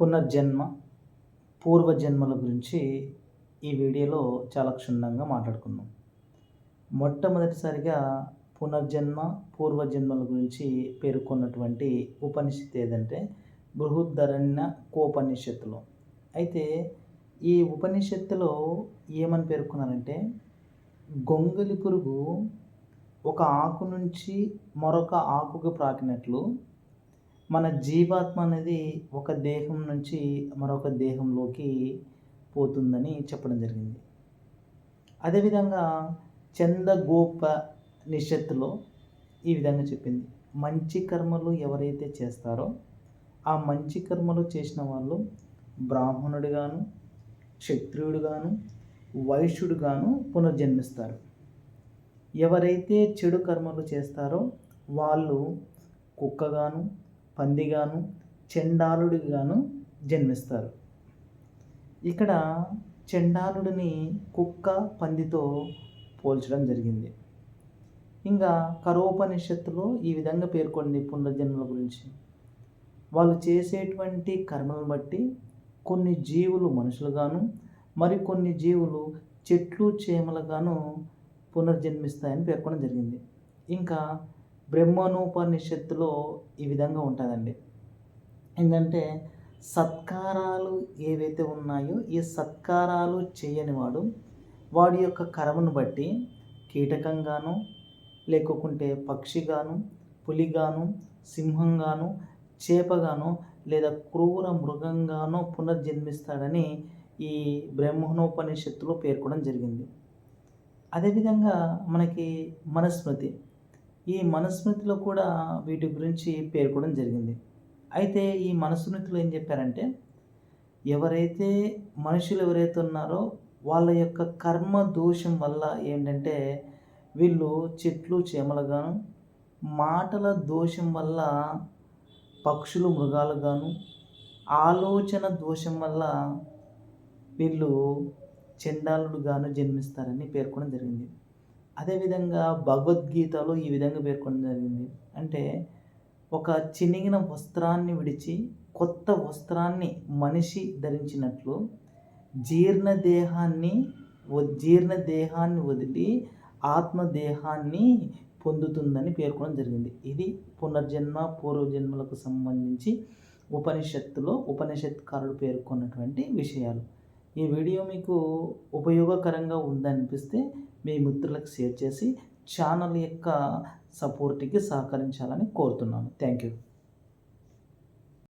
పునర్జన్మ పూర్వజన్మల గురించి ఈ వీడియోలో చాలా క్షుణ్ణంగా మాట్లాడుకున్నాం మొట్టమొదటిసారిగా పునర్జన్మ పూర్వజన్మల గురించి పేర్కొన్నటువంటి ఉపనిషత్తు ఏదంటే బృహద్దరణ్య కోపనిషత్తులో. అయితే ఈ ఉపనిషత్తులో ఏమని పేర్కొన్నారంటే గొంగలి పురుగు ఒక ఆకు నుంచి మరొక ఆకుకు ప్రాకినట్లు మన జీవాత్మ అనేది ఒక దేహం నుంచి మరొక దేహంలోకి పోతుందని చెప్పడం జరిగింది. అదేవిధంగా చందగోప నిషత్తులో ఈ విధంగా చెప్పింది. మంచి కర్మలు ఎవరైతే చేస్తారో ఆ మంచి కర్మలు చేసిన వాళ్ళు బ్రాహ్మణుడుగాను క్షత్రియుడుగాను వైశ్యుడుగాను పునర్జన్మిస్తారు. ఎవరైతే చెడు కర్మలు చేస్తారో వాళ్ళు కుక్కగాను పందిగాను చెండాలుడిగాను జన్మిస్తారు. ఇక్కడ చెండాలుడిని కుక్క పందితో పోల్చడం జరిగింది. ఇంకా కరోపనిషత్తులో ఈ విధంగా పేర్కొంది పునర్జన్మల గురించి. వాళ్ళు చేసేటువంటి కర్మలను బట్టి కొన్ని జీవులు మనుషులుగాను మరికొన్ని జీవులు చెట్లు చేమలుగాను పునర్జన్మిస్తాయని పేర్కొనడం జరిగింది. ఇంకా బ్రహ్మనోపనిషత్తులో ఈ విధంగా ఉంటుందండి. ఏంటంటే సత్కారాలు ఏవైతే ఉన్నాయో ఈ సత్కారాలు చేయని వాడు వాడి యొక్క కర్మను బట్టి కీటకంగాను లేకుంటే పక్షిగాను పులిగాను సింహంగాను చేపగాను లేదా క్రూర మృగంగానో పునర్జన్మిస్తాడని ఈ బ్రహ్మణోపనిషత్తులో పేర్కొనడం జరిగింది. అదేవిధంగా మనకి మనస్మృతి. ఈ మనుస్మృతిలో కూడా వీటి గురించి పేర్కొనడం జరిగింది. అయితే ఈ మనుస్మృతిలో ఏం చెప్పారంటే ఎవరైతే మనుషులు ఎవరైతే ఉన్నారో వాళ్ళ యొక్క కర్మ దోషం వల్ల ఏంటంటే వీళ్ళు చెట్లు చేమలుగాను మాటల దోషం వల్ల పక్షులు మృగాలుగాను ఆలోచన దోషం వల్ల వీళ్ళు చెండాలుడుగాను జన్మిస్తారని పేర్కొనడం జరిగింది. అదేవిధంగా భగవద్గీతలో ఈ విధంగా పేర్కొనడం జరిగింది. అంటే ఒక చినిగిన వస్త్రాన్ని విడిచి కొత్త వస్త్రాన్ని మనిషి ధరించినట్లు జీర్ణ దేహాన్ని జీర్ణ దేహాన్ని వదిలి ఆత్మదేహాన్ని పొందుతుందని పేర్కొనడం జరిగింది. ఇది పునర్జన్మ పూర్వజన్మలకు సంబంధించి ఉపనిషత్తులో ఉపనిషత్కారుడు పేర్కొన్నటువంటి విషయాలు. ఈ వీడియో మీకు ఉపయోగకరంగా ఉందనిపిస్తే మీ మిత్రులకు షేర్ చేసి ఛానల్ యొక్క సపోర్ట్కి సహకరించాలని కోరుతున్నాను. Thank you